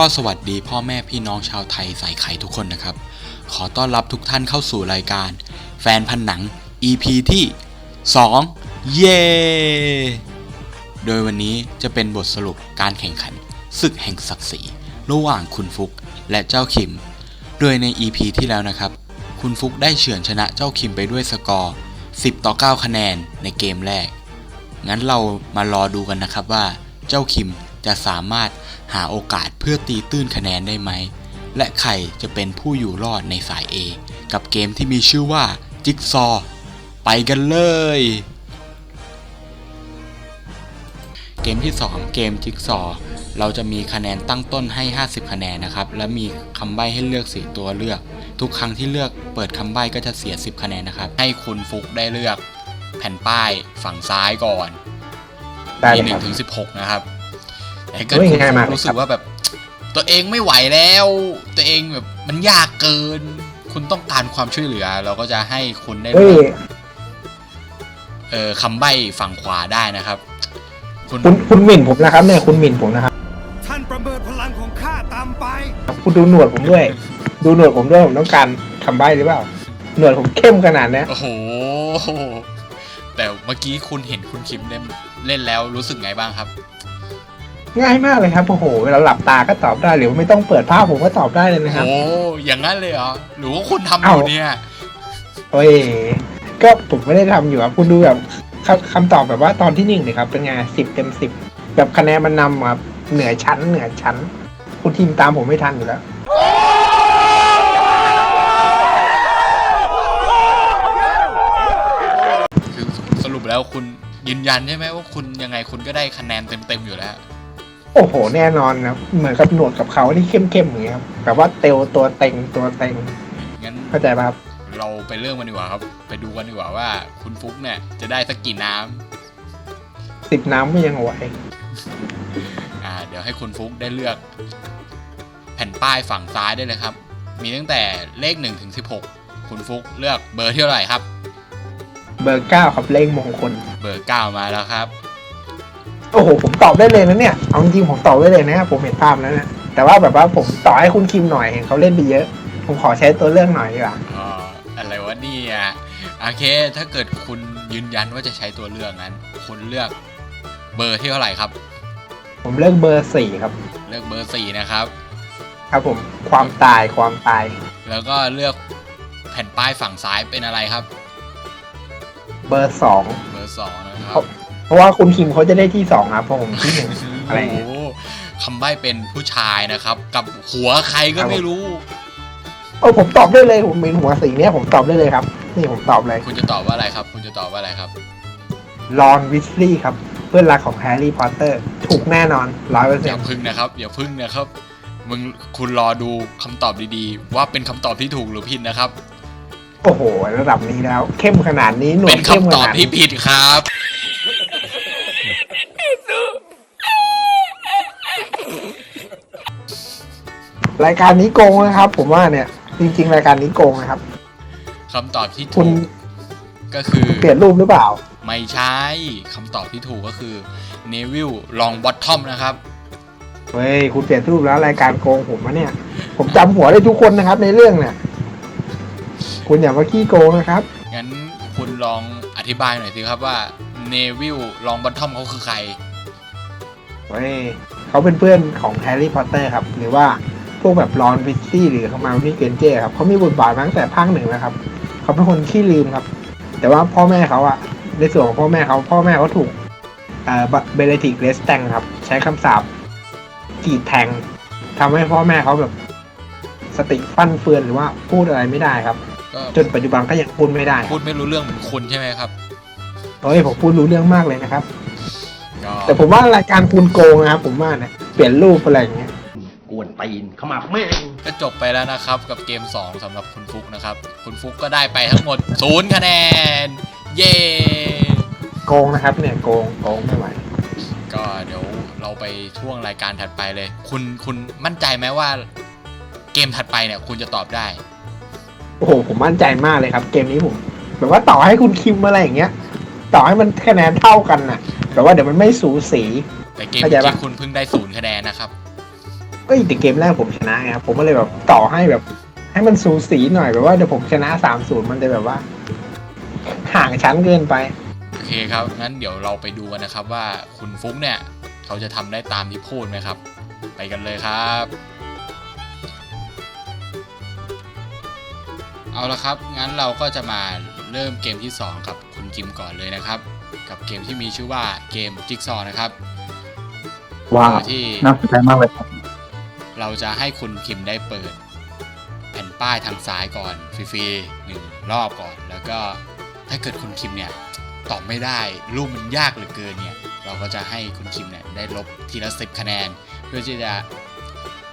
ก็สวัสดีพ่อแม่พี่น้องชาวไทยใสายไข่ทุกคนนะครับ ขอต้อนรับทุกท่านเข้าสู่รายการ แฟนพันหนัง EP ที่ 2 เย้ โดยวันนี้จะเป็นบทสรุปการแข่งขันศึกแห่งศักดิ์ศรีระหว่างคุณฟุกและเจ้าคิม โดยใน EP ที่แล้วนะครับ คุณฟุกได้เฉือนชนะเจ้าคิมไปด้วยสกอร์ 10 ต่อ 9 คะแนนในเกมแรก งั้นเรามารอดูกันนะครับว่าเจ้าคิม จะสามารถหาโอกาสเพื่อตีตื้นคะแนนได้ไหม และใครจะเป็นผู้อยู่รอดในสาย A กับเกมที่มีชื่อว่าจิ๊กซอ ไปกันเลย เกมที่ 2 เกมจิ๊กซอ เราจะมีคะแนนตั้งต้นให้ 50 คะแนนนะครับ และมีคำใบ้ให้เลือก4ตัวเลือก ทุกครั้งที่เลือกเปิดคำใบ้ก็จะเสีย 10 คะแนนนะครับ ให้คุณฟุกได้เลือกแผ่นป้ายฝั่งซ้ายก่อนได้เลยมีหคนึ่รับงถึงสิบหกนะครับ แต่ก็โอ้ยคุณง่ายมากเลยรู้สึกว่าแบบ ตัวเองไม่ไหวแล้ว ตัวเองแบบมันยากเกิน คุณต้องการความช่วยเหลือ เราก็จะให้คุณได้เฮ้เลืยอกเออคำใบ้ฝั่งขวาได้นะครับ คุณคุณคุณหมิ่นผมนะครับเนี่ยคุณหมิ่นผมนะครับ ท่านประเมินพลังของข้าตามไป คุณดูหนวดผมด้วย ดูหนวดผมด้วยผมต้องการคำใบ้หรือเปล่า หนวดผมเข้มขนาดเนี้ยโอ้โห แต่เมื่อกี้คุณเห็นคุณคิมเล่นเล่นแล้วรู้สึกไงบ้างครับ ง่ายมากเลยครับโอ้โหเวลาหลับตาก็ตอบได้หรือว่าไม่ต้องเปิดภาพผมก็ตอบได้เลยนะครับโอ้อย่างนั้นเลยเหรอหรือว่าคุณทำอเอ้ายู่เนี่ยเฮ้ยก็ผมไม่ได้ทำอยู่ครับคุณดูแบบคำคำตอบแบบว่าตอนที่หนึ่งเลยครับ เป็นไงสิบเต็มสิบแบบคะแนนมันนำครับเหนือชั้นเหนือชั้น คุณทีมตามผมไม่ทันอยู่แล้วคือสรุปแล้วคุณยืนยันใช่ไหมว่าคุณยังไงคุณก็ได้คะแนนเต็มๆอยู่แล้ว โอ้โห แน่นอนนะเหมือนกับหนวดกับเขาที่เข้มๆอย่างเงี้ยครับแบบว่าเตลตัวเต็งตัวเต็งงั้นเข้าใจป่ะครับ เราไปเรื่องมันดีกว่าครับ ไปดูกันดีกว่าว่า คุณฟุกเนี่ยจะได้สักกี่น้ำสิบน้ำไม่ยังไหวอ่า เดี๋ยวให้คุณฟุกได้เลือก แผ่นป้ายฝั่งซ้ายได้เลยครับ มีตั้งแต่เลข1ถึง16คุณฟุกเลือกเบอร์ที่เท่าไหร่ครับ เบอร์เก้าครับเลขมงคล เบอร์9มาแล้วครับ โอ้โหผมตอบได้เลยนะเนี่ยเอาจริงๆผมตอบได้เลยนะครับผมเห็นภาพแล้วนะแต่ว่าแบบว่าผมต่อให้คุณคิมหน่อยเห็นเขาเล่นไปเยอะ ผมขอใช้ตัวเลือกหน่อยดีกว่าอ๋ออะไรวะเนี่ยโอเค ถ้าเกิดคุณยืนยันว่าจะใช้ตัวเลือกนั้น คุณเลือกเบอร์ที่เท่าไหร่ครับ ผมเลือกเบอร์สี่ครับ เลือกเบอร์สี่นะครับ ครับผมความตายความตาย แล้วก็เลือกแผ่นป้ายฝั่งซ้ายเป็นอะไรครับ เบอร์สองเบอร์สองนะครับครับ เพราะว่าคุณคิมเขาจะได้ที่สองครับเพราะผมที่หนึ่งอะไรอย่างเงี้ยโโหคำใบ้เป็นผู้ชายนะครับ กับหัวใครก็ไม่รู้โอ้ผมตอบได้เลยผมเป็นหัวสีเนี่ยผมตอบได้เลยครับ นี่ผมตอบเลยคุณจะตอบว่าอะไรครับ คุณจะตอบว่าอะไรครับ รอนวิสลีย์ครับ เพื่อนรักของแฮร์รี่พอตเตอร์ ถูกแน่นอนร้อยเปอร์อเซ็นย่าต์พึ่งนะครับ อย่าพึ่งนะครับ มึงคุณรอดูคำตอบดีๆ ว่าเป็นคำตอบที่ถูกหรือผิดนะครับ โอ้โห ระดับนี้แล้ว เข้มขนาดนี้หนวเป็ดนเข้มคำขตอบนาดที่นี้ผิดครับ รายการนี้โกงนะครับ ผมว่าเนี่ย จริง ๆ รายการนี้โกงนะครับ คำตอบที่คุถูณ กก็คือเปลี่ยนรูปหรือเปล่า ไม่ใช่คำตอบที่ถูกก็คือเนวิลลองบอททอมนะครับ เฮ้ย คุณเปลี่ยนรูปแล้วรายการโกงผมวะเนี่ย ผมจำหัวได้ทุกคนนะครับในเรื่องเนี่ย คุณอย่ามาขี้โกงนะครับ งั้นคุณลองอธิบายหน่อยสิครับว่าเนวิลลองบอททอมเขาคือใคร เฮ้ยเขาเป็นเพื่อนของแฮร์รี่พอตเตอร์ครับ หรือว่าพ วกแบบรอนวิสซี่หรือเขามาวิเกนเจครับเขามีบทบาทมาตั้งแต่ภาคหนึ่งแล้วครับเขาเป็นคนขี้ลืมครับ แต่ว่าพ่อแม่เขาอะในส่วนของพ่อแม่เขาพ่อแม่เขาถูกเอ่อเบลติกเลสแตงครับ ใช้คำสาปกรีดแทงทำให้พ่อแม่เขาแบบสติฟั่นเฟือนหรือว่าพูดอะไรไม่ได้ครับก็จนปัจจุบันก็ยังพูดไม่ได้ พูดไม่รู้เรื่องเหมือนคุณใช่ไหมครับเฮ้ยผมพูดรู้เรื่องมากเลยนะครับก็แต่ผมว่ารายการคุณโกงนะครับผมว่าเนี่ยเปลี่ยนรูปอะไรอย่างเงี้ยก วน ตีนขมับแม่งก็จบไปแล้วนะครับกับเกม 2สำหรับคุณฟุกนะครับ คุณฟุกก็ได้ไปทั้งหมดศูนย์คะแนน เย้โกงนะครับเนี่ยโกงโกงไม่ไหวก็เดี๋ยวเราไปช่วงรายการถัดไปเลย คุณคุณมั่นใจไหมว่า เกมถัดไปเนี่ย คุณจะตอบได้ โอ้โหผมมั่นใจมากเลยครับ เกมนี้ผมแบบว่าต่อให้คุณคิมอะไรอย่างเงี้ย ต่อให้มันคะแนนเท่ากันน่ะ แต่ว่าเดี๋ยวมันไม่สูสีแต่เกมเข้าใจเมื่อปะกี้คุณเพิ่งได้ศูนย์คะแนนนะครับ เอ้ยแต่เกมแรกผมชนะไงครับผมก็เลยแบบต่อให้แบบ ให้มันสูสีหน่อยแบบว่าเดี๋ยวผมชนะสามศูนย์มันจะแบบว่า ห่างชั้นเกินไป โอเคครับ งั้นเดี๋ยวเราไปดูกันนะครับว่าคุณฟุ๊กเนี่ย เขาจะทำได้ตามที่พูดไหมครับ ไปกันเลยครับ เอาละครับ งั้นเราก็จะมาเริ่มเกมที่ 2 กับคุณกิมก่อนเลยนะครับ กับเกมที่มีชื่อว่าเกมจิ๊กซอว์นะครับว้าว โดยที่ น่าสนใจมากเลยครับ เราจะให้คุณคิมได้เปิด แผ่นป้ายทางซ้ายก่อนฟรีๆหนึ่งรอบก่อน แล้วก็ถ้าเกิดคุณคิมเนี่ยตอบไม่ได้รูปมันยากเหลือเกินเนี่ยเราก็จะให้คุณคิมเนี่ยได้ลบทีละสิบคะแนน เพื่อที่จะ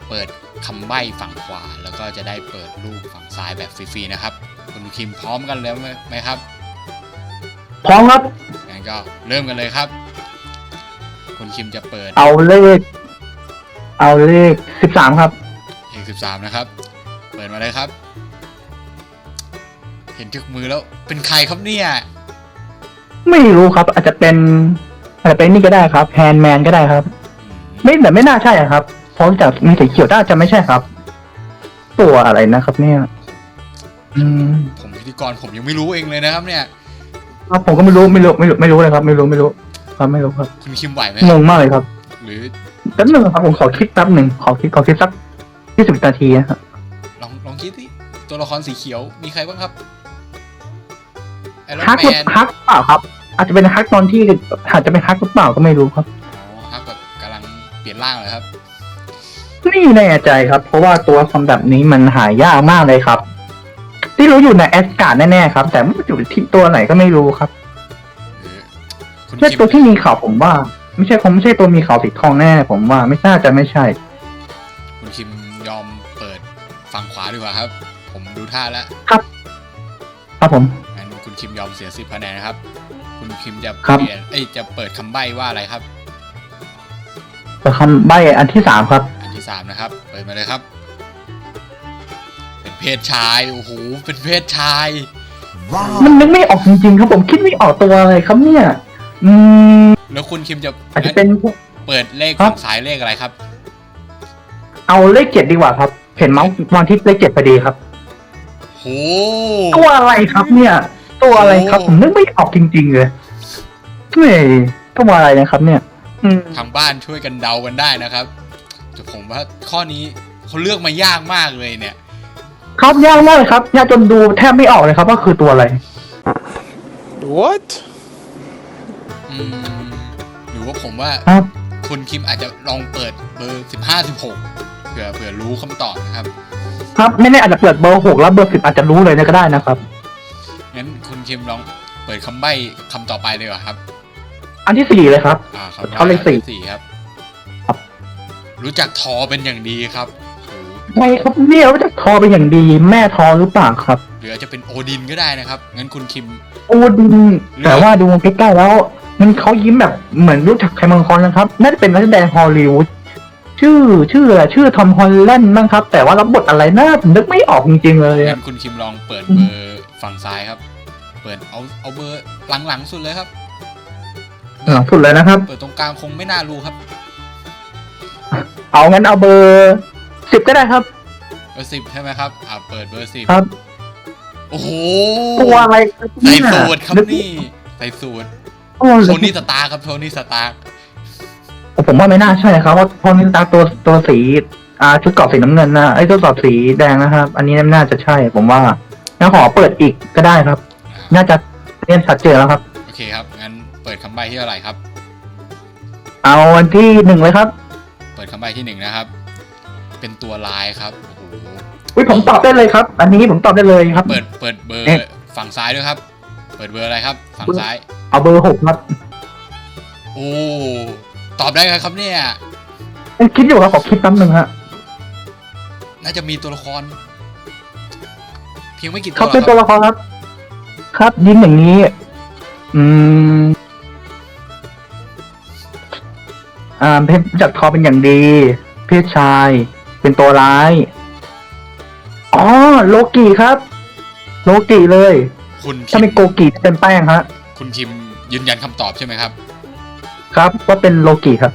เปิดคำใบ้ฝั่งขวา แล้วก็จะได้เปิดรูปฝั่งซ้ายแบบฟรีๆนะครับ คุณคิมพร้อมกันแล้วไหมครับ พร้อมครับงั้นก็เริ่มกันเลยครับ คุณคิมจะเปิดเอาเลข เอาเลขสิบสามครับเพลง13นะครับ เปิดมาเลยครับ เห็นถึกมือแล้ว เป็นใครครับเนี่ย ไม่รู้ครับ อาจจะเป็นอาจจะเป็นนี่ก็ได้ครับแฮนด์แมนก็ได้ครับอืมไม่แต่ไม่น่าใช่อะครับเพราะจากมีสีเขียวน่าจะไม่ใช่ครับ ตัวอะไรนะครับ เนี่ย อืมผมพิธีกรผมยังไม่รู้เองเลยนะครับ เนี่ย ครับผมก็ไม่รู้ไม่รู้ไม่รู้ไม่รู้เลยครับ ไม่รู้ไม่รู้ ครับไม่รู้ครับ คุณคิมไหวไหมงงมากเลยครับ หรือ แป๊บนึงครับผมขอคิดแป๊บหนึ่งขอคิดขอคิดสักยี่สิบนาทีนะครับลองลองคิดสิตัวละครสีเขียวมีใครบ้างครับไอรอนฮักแมนฮักเปล่าครับ อาจจะเป็นฮักตอนที่อาจจะเป็นฮักหรือเปล่าก็ไม่รู้ครับอ๋อฮักแบบกำลังเปลี่ยนร่างเลยครับไม่แน่ใจครับ เพราะว่าตัวคำแบบนี้มันหายากมากเลยครับ ที่รู้อยู่ในแอสการ์ดแน่ๆครับ แต่ไม่รู้อยู่ที่ตัวไหนก็ไม่รู้ครับหรือคุณใช่คิมตัวที่มีเขาผมว่า ไม่ใช่คงไม่ใช่ตัวมีเขาสีทองแน่ผมว่าไม่น่าจะไม่ใช่ คุณคิมยอมเปิดฝั่งขวาดีกว่าครับ ผมดูท่าแล้วครับผมงั้นคุณคิมยอมเสียสิบคะแนนนะครับ คุณคิมจะครับเปลี่ยนเอ้ยจะเปิดคำใบ้ว่าอะไรครับแต่คำใบ้อันที่สามครับ อันที่สามนะครับ เปิดมาเลยครับ เป็นเพศชายโอ้โหเป็นเพศชายมันนึกไม่ออกจริงๆครับผมคิดไม่ออกตัวอะไรครับเนี่ย อืม แล้วคุณคิมจะอาจจะเป็นพวก เปิดเลขครับฝั่งซ้ายเลขอะไรครับ เอาเลขเจ็ดดีกว่าครับ เห็นเมาส์วางที่เลขเจ็ดพอดีครับ โห ตัวอะไรครับเนี่ย ตัวอะไรครับผมนึกไม่ออกจริงๆเลยเฮ้ยตัวอะไรนะครับ เนี่ย อืม ทางบ้านช่วยกันเดากันได้นะครับแต่ผมว่าข้อนี้เขาเลือกมายากมากเลยเนี่ย ครับยากมากเลยครับยากจนดูแทบไม่ออกเลยครับว่าคือตัวอะไร What อืมห รือว่าผมว่าครับ คุณคิมอาจจะลองเปิดเบอร์สิบห้าสิบหกเผื่อเผื่อรู้คำตอบนะครับ ครับไม่แน่อาจจะเปิดเบอร์หกแล้วเบอร์สิบอาจจะรู้เลยก็ได้นะครับ งั้นคุณคิมลองเปิดคำใบ้คำต่อไปเลยเหรอครับ อันที่สี่เลยครับ อ่าคำเขาเลขสี่สี่ครับ ครับ รู้จักทอเป็นอย่างดีครับโอ้โหใช่ครับเนี่ยรู้จักทอเป็นอย่างดีแม่ทอหรือเปล่าครับ หรืออาจจะเป็นโอดินก็ได้นะครับ งั้นคุณคิม โอดิน แต่ว่าดูใกล้ๆแล้ว มันเขายิ้มแบบเหมือนรู้จักใครบางคนนะครับ น่าจะเป็นนักแสดงฮอลลีวูดชื่อชื่ออะไรชื่อทอมฮอลแลนด์มั้งครับ แต่ว่ารับบทอะไรน่าผมนึกไม่ออกจริงๆเลยงั้อะนคุณคิมลองเปิดเบอร์ฝั่งซ้ายครับ เปิดเอาเอาเบอร์หลังๆสุดเลยครับ หลังสุดเลยนะครับ เปิดตรงกลางคงไม่น่ารู้ครับ เอางั้นเอาเบอร์สิบก็ได้ครับ เบอร์สิบใช่ไหมครับ อ่าเปิดเบอร์สิบครับโอ้โหตัวอะไรครับใส่เนี่ยสูตรครับนึกนี่ใส่สูตร โอ้โทนี่สตาร์ครับโทนี่สตาร์ผมว่าไม่น่าใช่ครับว่าโทนี่ตาตัวตัวสีอ่าชุดเกราะสีน้ำเงินนะไอ้ตัวกรอบสีแดงนะครับ อันนี้น่าจะใช่ ผมว่างั้นขอเปิดอีกก็ได้ครับ น่าจะเรียนชัดเจนแล้วครับ โอเคครับ งั้นเปิดคำใบ้ที่เท่าไหร่ครับ เอาวันที่หนึ่งเลยครับเปิดคำใบ้ที่หนึ่งนะครับ เป็นตัวลายครับโอ้โหอุ้ยผมตอบได้เลยครับ อันนี้ผมตอบได้เลยครับ เปิดเปิดเบอร์เอ๊ะฝั่งซ้ายด้วยครับ เปิดเบอร์อะไรครับ ฝั่งซ้าย เอาเบอร์หกครับโอ้ ตอบได้ไหมครับเนี่ย คิดอยู่ครับขอคิดแป๊บนึงฮะน่าจะมีตัวละคร เพียงไม่กี่ตัเขาวหรเป็นอกตัวครับละครครับ ครับยิ้มอย่างนี้ อืม อ่าเพศจากทอเป็นอย่างดี เพศชาย เป็นตัวร้าย อ๋อ โลกิครับ โลกิเลย คุณคิถ้ามเป็นโกกิจะเป็นแป้งฮะ คุณคิมยืนยันคำตอบใช่ไหมครับ ครับว่าเป็นโลกิครับ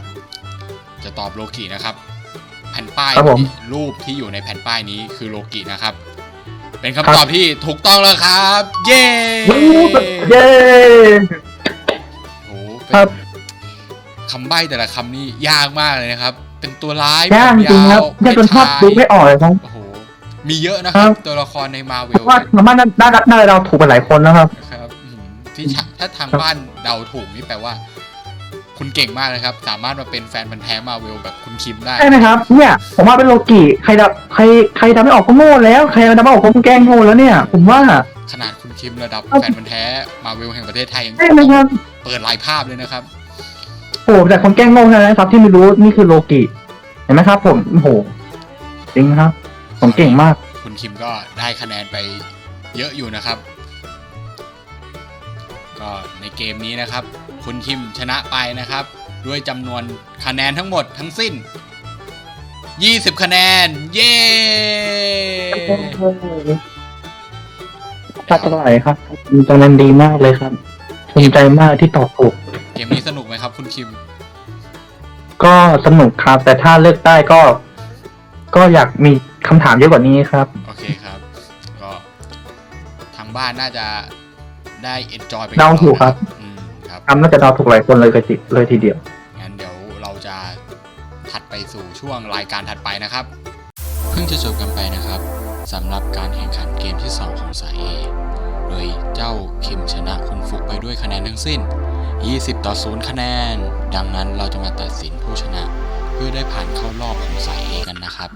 จะตอบโลกินะครับ แผ่นป้ายครับผมรูปที่อยู่ในแผ่นป้ายนี้คือโลกินะครับ เป็นคำตอบที่ถูกต้องแล้วครับ เย้เย้ โอ้โหเป็นครับคำใบ้แต่ละคำนี่ยากมากเลยนะครับ เป็นตัวร้ายยากจริงครับผมยากจนชอบดูไม่ออกเลยครับ โอ้โห มีเยอะนะครับครับ ตัวละครในมาเวลว่าสามารถน่าน่าน่าจะเราถูกไปหลายคนแล้วครับนะครับอืมที่ชะถ้าทางบ้านเดาถูกนี่แปลว่า คุณเก่งมากเลยครับ สามารถมาเป็นแฟนพันธ์แท้มาเวลแบบคุณคิมได้ ใช่ไหมครับ เนี่ยผมว่าเป็นโลกิใครดับใครใครทำไม่ออกก็โง่แล้ว ใครทำไม่ออกก็แกล้งโง่แล้วเนี่ย ผมว่าขนาดคุณคิมระดับครับแฟนพันธ์แท้มาเวลแห่งประเทศไทยยังใช่ไหมครับเปิดลายภาพเลยนะครับ โอ้แต่คนแกล้งโง่เท่านั้นครับ ที่ไม่รู้นี่คือโลกิเห็นไหมครับ ผมโอ้โหจริงครับ ผมเก่งมาก คุณคิมก็ได้คะแนนไปเยอะอยู่นะครับ ก็ในเกมนี้นะครับ คุณคิมชนะไปนะครับ ด้วยจำนวนคะแนนทั้งหมดทั้งสิ้น 20 คะแนน เย้ชัดเท่าไหร่ครับตอนนั้นดีมากเลยครับภูมิใจมากที่ตอบถูก เกมนี้สนุกไหมครับ คุณคิม ก็สนุกครับ แต่ถ้าเลือกได้ก็ ก็อยากมี คำถามเยอะกว่านี้ครับ โอเคครับ ก็ทางบ้านน่าจะได้เอนจอยไปเดาถูกครับ อืมครับทำน่าจะเดาถูกหลายคนเลยก็จิเลยทีเดียว งั้นเดี๋ยวเราจะถัดไปสู่ช่วงรายการถัดไปนะครับ เพิ่งจะจบกันไปนะครับสำหรับการแข่งขันเกมที่ 2 ของสาย A โดยเจ้าคิมชนะคุณฟุกไปด้วยคะแนนทั้งสิ้น 20 ต่อ 0 คะแนน ดังนั้นเราจะมาตัดสินผู้ชนะ เพื่อได้ผ่านเข้ารอบของสาย A กันนะครับ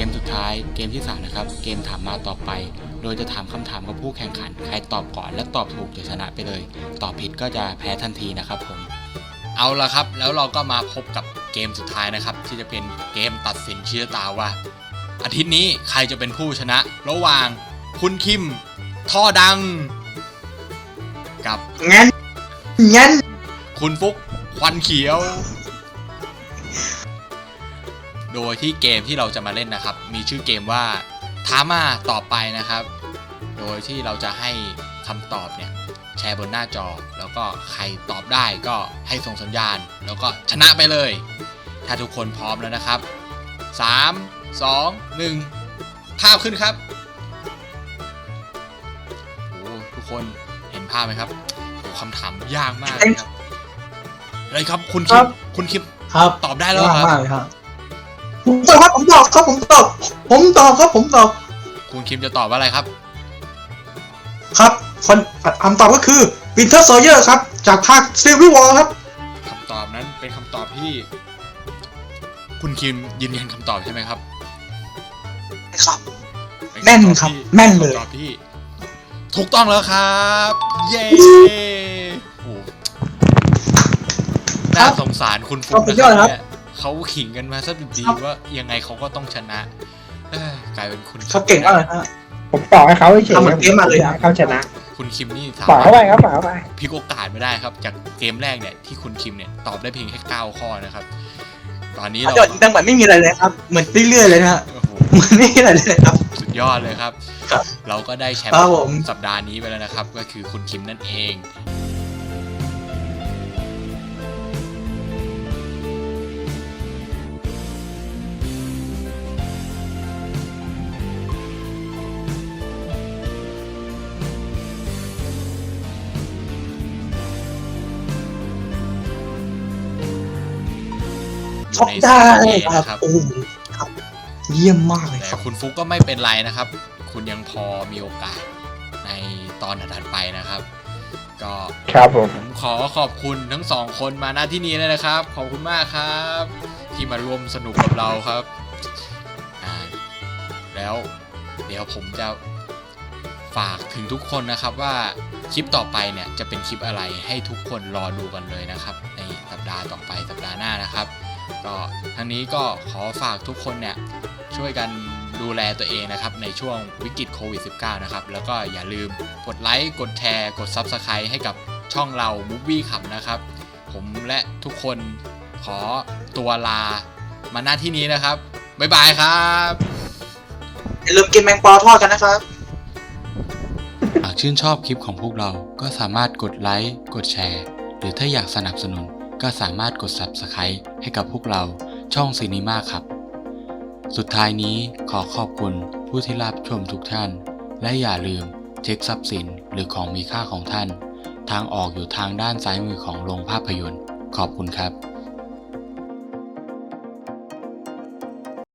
เกมสุดท้ายเกมที่3นะครับเกมถามมาตอบไป โดยจะถามคำถามกับผู้แข่งขัน ใครตอบก่อนและตอบถูกจะชนะไปเลย ตอบผิดก็จะแพ้ทันทีนะครับผมเอาละครับ แล้วเราก็มาพบกับเกมสุดท้ายนะครับ ที่จะเป็นเกมตัดสินเชื้อตาว่า อาทิตย์นี้ใครจะเป็นผู้ชนะ ระหว่างคุณคิม ท่อดัง กับงั้นงั้นคุณฟุกควันเขียว โดยที่เกมที่เราจะมาเล่นนะครับ มีชื่อเกมว่าท้ามาต่อไปนะครับ โดยที่เราจะให้คำตอบเนี่ยแชร์บนหน้าจอ แล้วก็ใครตอบได้ก็ให้ส่งสัญญาณ แล้วก็ชนะไปเลย ถ้าทุกคนพร้อมแล้วนะครับ 3 2 1 ภาพขึ้นครับโอ้ทุกคนเห็นภาพไหมครับโอ้คำถามยากมากเลยครับอะไรครับคุณคิครัมบคุณคิมครับ ตอบได้แล้วเหรอครับ ผมตอบครับผมตอบครับผมตอบ ผมตอบครับผมตอบคุณคิมจะตอบว่าอะไรครับ ครับคนคำตอบก็คือ Winter Soldier ครับ จากภาค Civil War ครับคำตอบนั้นเป็นคำตอบที่ คุณคิมยืนยันคำตอบใช่ไหมครับครับ เป็แม่นครับำตอบที่แม่นเลยคำตอบที่ ถูกต้องแล้วครับ เย้โอ้โหน่าสงสารคุณฟุกขอบคุนะณคยอรัดบครับเนี่ย เขาขิงกันมาซะดีครับๆว่ายังไงเขาก็ต้องชนะเอ้อกลายเป็นคุณเขาเก่งมากเลยฮะผมต่อให้เขาเฉยทำเหมือนเกมมาเลยให้เขาชนะ คุณคิมนี่สาต่อมารเข้าไปถครับต่อเข้าไปพลิกโอกาสไม่ได้ครับ จากเกมแรกเนี่ยที่คุณคิมเนี่ยตอบได้เพียงแค่เก้าข้อนะครับ ตอนนี้เรายอดดังเหมือนไม่มีอะไรเลยครับ เหมือนเรื่อยๆเลยนะฮะโอ้โหเหมือนไม่มีอะไรเลยครับสุดยอดเลยครับครับเราก็ได้แชมครัป์บผมสัปดาห์นี้ไปแล้วนะครับ ก็คือคุณคิมนั่นเอง ช็อกได้ครับ โอ้โหครับเยี่ยมมากเลยแต่ครับ คุณฟุกก็ไม่เป็นไรนะครับ คุณยังพอมีโอกาสในตอนถัดๆไปนะครับ ก็ครับผม ผมขอขอบคุณทั้งสองคนมาณที่นี้เลยนะครับ ขอบคุณมากครับ ที่มาร่วมสนุกกับเราครับอ่าแล้วเดี๋ยวผมจะฝากถึงทุกคนนะครับว่าคลิปต่อไปเนี่ยจะเป็นคลิปอะไรให้ทุกคนรอดูกันเลยนะครับ ในสัปดาห์ต่อไปสัปดาห์หน้านะครับ ก็ทั้งนี้ก็ขอฝากทุกคนเนี่ยช่วยกันดูแลตัวเองนะครับในช่วงวิกฤตโควิด -19 นะครับ แล้วก็อย่าลืมกดไลค์ กดแชร์ กด Subscribe ให้กับช่องเรามูฟวี่ขับนะครับ ผมและทุกคนขอตัวลามาหน้าที่นี้นะครับ บ๊ายบายครับอย่าลืมกินแมงปอทอดกันนะครับ หากชื่นชอบคลิปของพวกเราก็สามารถกดไลค์ กดแชร์ หรือถ้าอยากสนับสนุน ก็สามารถกด Subscribe ให้กับพวกเราช่องซีนีมาครับ สุดท้ายนี้ขอขอบคุณผู้ที่รับชมทุกท่าน และอย่าลืมเช็คทรัพย์สินหรือของมีค่าของท่าน ทางออกอยู่ทางด้านซ้ายมือของโรงภาพยนตร์ ขอบคุณครับ